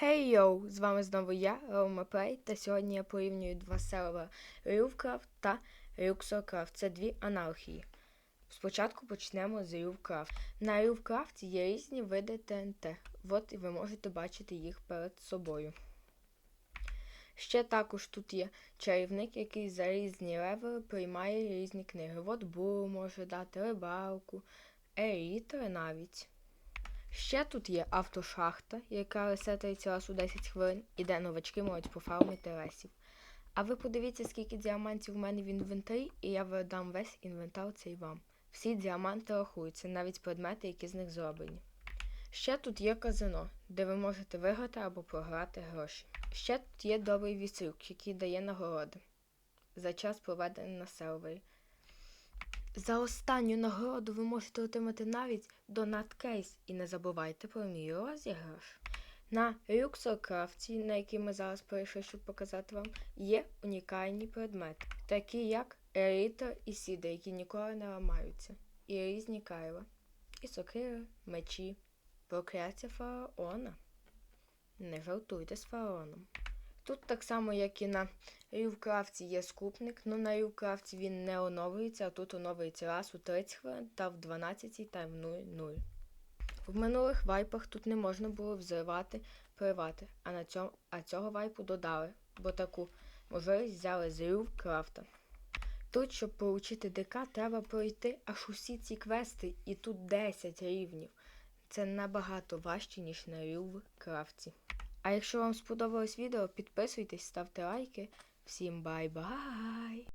Хей йоу! З вами знову я, Рома Плей, та сьогодні я порівнюю два сервера Рювкрафт та Рюксокрафт. Це дві аналогії. Спочатку почнемо з Рювкрафт. На Рювкрафті є різні види ТНТ. От і ви можете бачити їх перед собою. Ще також тут є чарівник, який за різні левели приймає різні книги. От буру може дати рибалку, елітри навіть. Ще тут є автошахта, яка ресетується раз у 10 хвилин, і де новачки можуть пофармити лесів. А ви подивіться, скільки діамантів у мене в інвентарі, і я видам весь інвентар цей вам. Всі діаманти рахуються, навіть предмети, які з них зроблені. Ще тут є казино, де ви можете виграти або програти гроші. Ще тут є добрий вістрюк, який дає нагороди за час проведений на сервері. За останню нагороду ви можете отримати навіть донат кейс. І не забувайте про мій розіграш. На Люксокрафті, на який ми зараз перейшли, щоб показати вам, є унікальні предмети, такі як елітр і сіди, які ніколи не ламаються, і різні кайла, і сокири, мечі, прокляття фараона. Не жартуйте з фараоном. Тут так само, як і на Рівкрафті є скупник, ну на Рівкрафті він не оновлюється, а тут оновлюється раз у 30 хвилин та в 12 та в 0. В минулих вайпах тут не можна було взривати привати, а, на цьому, а цього вайпу додали, бо таку можливість взяли з Рівкрафта. Тут, щоб получити ДК, треба пройти аж усі ці квести, і тут 10 рівнів. Це набагато важче, ніж на Рівкрафті. А якщо вам сподобалось відео, підписуйтесь, ставте лайки. Всім бай-бай!